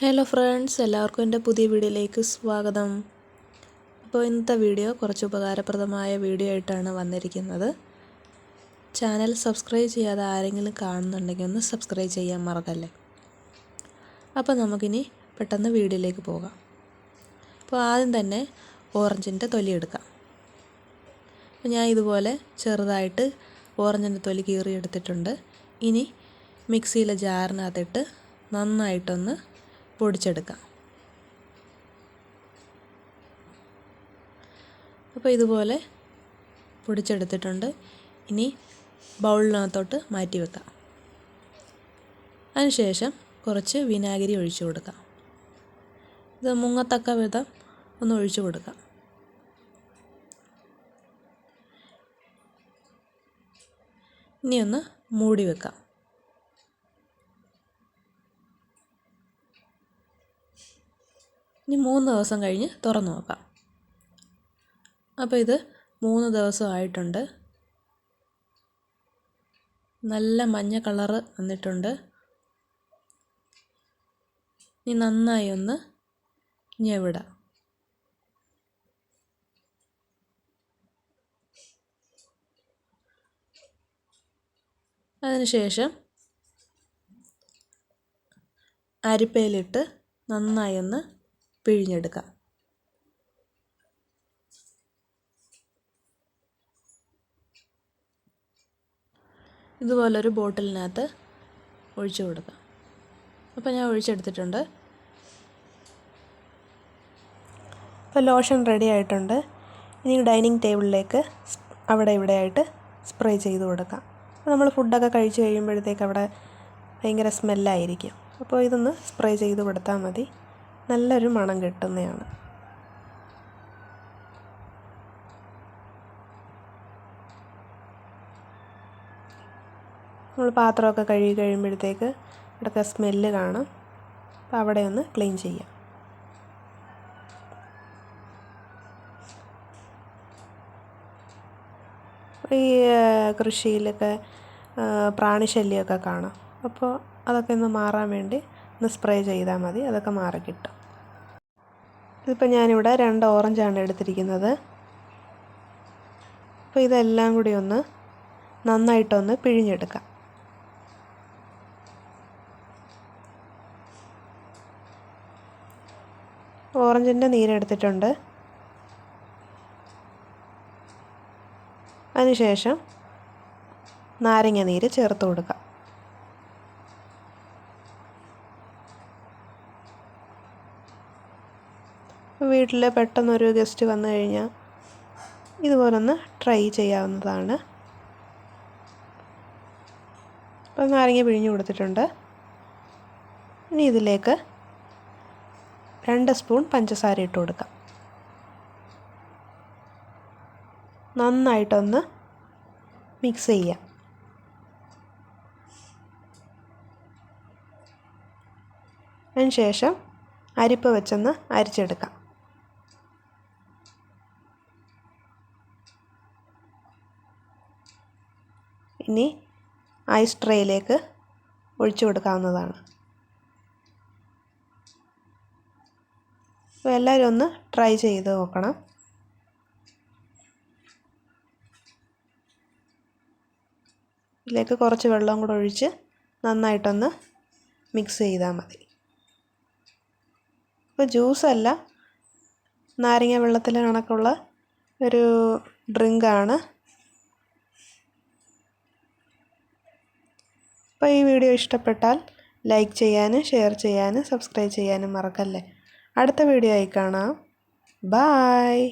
Hello friends എല്ലാവർക്കും എന്റെ പുതിയ വീഡിയോയിലേക്ക് സ്വാഗതം. അപ്പോൾ ഇന്നത്തെ വീഡിയോ കുറച്ച് ഉപകാരപ്രദമായ വീഡിയോ ആയിട്ടാണ് വന്നിരിക്കുന്നത്. ചാനൽ സബ്സ്ക്രൈബ് ചെയ്യാതെ ആരെങ്കിലും കാണുന്നുണ്ടെങ്കിൽ ഒന്ന് സബ്സ്ക്രൈബ് ചെയ്യാൻ മറക്കല്ലേ? അപ്പോൾ നമുക്കിനി പെട്ടെന്ന് വീഡിയോയിലേക്ക് പോകാം. അപ്പോൾ ആദ്യം തന്നെ ഓറഞ്ചിന്റെ തൊലി എടുക്കാം. അപ്പോൾ ഞാൻ ഇതുപോലെ ചെറുതായിട്ട് ഓറഞ്ചിന്റെ തൊലി കീറി എടുത്തിട്ടുണ്ട് ഇനി മിക്സിയിലെ ജാറിനകത്തിട്ട് നന്നായിട്ടൊന്ന് പൊടിച്ചെടുക്കാം. അപ്പോൾ ഇതുപോലെ പൊടിച്ചെടുത്തിട്ടുണ്ട്. ഇനി ബൗളിനകത്തോട്ട് മാറ്റി വെക്കാം. അതിനുശേഷം കുറച്ച് വിനാഗിരി ഒഴിച്ചു കൊടുക്കാം. ഇത് മുങ്ങത്തക്ക വിധം ഒന്ന് ഒഴിച്ചു കൊടുക്കാം. ഇനി ഒന്ന് മൂടി വെക്കാം. ഇനി മൂന്ന് ദിവസം കഴിഞ്ഞ് തുറന്നു നോക്കാം. അപ്പോൾ ഇത് മൂന്ന് ദിവസമായിട്ടുണ്ട്. നല്ല മഞ്ഞ കളറ് വന്നിട്ടുണ്ട്. ഇനി നന്നായി ഒന്ന് ഞെവിടാം. അതിനുശേഷം അരിപ്പയിലിട്ട് നന്നായി ഒന്ന് പിഴിഞ്ഞെടുക്കാം ഇതുപോലൊരു ബോട്ടിലിനകത്ത് ഒഴിച്ചു കൊടുക്കുക. അപ്പോൾ ഞാൻ ഒഴിച്ചെടുത്തിട്ടുണ്ട്. അപ്പോൾ ലോഷൻ റെഡി ആയിട്ടുണ്ട്. ഇനി ഡൈനിങ് ടേബിളിലേക്ക് അവിടെ ഇവിടെ ആയിട്ട് സ്പ്രേ ചെയ്ത് കൊടുക്കാം. അപ്പോൾ നമ്മൾ ഫുഡൊക്കെ കഴിച്ച് കഴിയുമ്പോഴത്തേക്ക് അവിടെ ഭയങ്കര സ്മെല്ലായിരിക്കും. അപ്പോൾ ഇതൊന്ന് സ്പ്രേ ചെയ്ത് കൊടുത്താൽ മതി. നല്ലൊരു മണം കിട്ടുന്നതാണ് നമ്മൾ പാത്രമൊക്കെ കഴുകി കഴിയുമ്പോഴത്തേക്ക് ഇവിടെയൊക്കെ സ്മെല്ല് കാണും. അപ്പോൾ അവിടെ ഒന്ന് ക്ലീൻ ചെയ്യാം. ഈ കൃഷിയിലൊക്കെ പ്രാണിശല്യമൊക്കെ കാണാം. അപ്പോൾ അതൊക്കെ ഒന്ന് മാറാൻ വേണ്ടി ഒന്ന് സ്പ്രേ ചെയ്താൽ മതി. അതൊക്കെ മാറിക്കിട്ടും ഇതിപ്പോൾ ഞാനിവിടെ രണ്ട് ഓറഞ്ചാണ് എടുത്തിരിക്കുന്നത്. അപ്പോൾ ഇതെല്ലാം കൂടി ഒന്ന് നന്നായിട്ടൊന്ന് പിഴിഞ്ഞെടുക്കാം. ഓറഞ്ചിന്റെ നീരെടുത്തിട്ടുണ്ട് അതിനുശേഷം നാരങ്ങ നീര് ചേർത്ത് കൊടുക്കാം. വീട്ടിൽ പെട്ടെന്നൊരു ഗസ്റ്റ് വന്നു കഴിഞ്ഞാൽ ഇതുപോലൊന്ന് ട്രൈ ചെയ്യാവുന്നതാണ്. അപ്പം നാരങ്ങ പിഴിഞ്ഞു കൊടുത്തിട്ടുണ്ട്. ഇനി ഇതിലേക്ക് രണ്ട് സ്പൂൺ പഞ്ചസാര ഇട്ട് കൊടുക്കാം. നന്നായിട്ടൊന്ന് മിക്സ് ചെയ്യാം. അതിനുശേഷം അരിപ്പ് വെച്ചൊന്ന് അരിച്ചെടുക്കാം. ഇനി ഐസ് ട്രേയിലേക്ക് ഒഴിച്ചു കൊടുക്കാവുന്നതാണ്. അപ്പോൾ എല്ലാവരും ഒന്ന് ട്രൈ ചെയ്ത് നോക്കണം. ഇതിലേക്ക് കുറച്ച് വെള്ളം കൂടെ ഒഴിച്ച് നന്നായിട്ടൊന്ന് മിക്സ് ചെയ്താൽ മതി. ഇപ്പോൾ ജ്യൂസല്ല നാരങ്ങ വെള്ളത്തിൽ കണക്കുള്ള ഒരു ഡ്രിങ്കാണ്. അപ്പോൾ ഈ വീഡിയോ ഇഷ്ടപ്പെട്ടാൽ ലൈക്ക് ചെയ്യാനും ഷെയർ ചെയ്യാനും സബ്സ്ക്രൈബ് ചെയ്യാനും മറക്കല്ലേ. അടുത്ത വീഡിയോ ആയി കാണാം. ബായ്.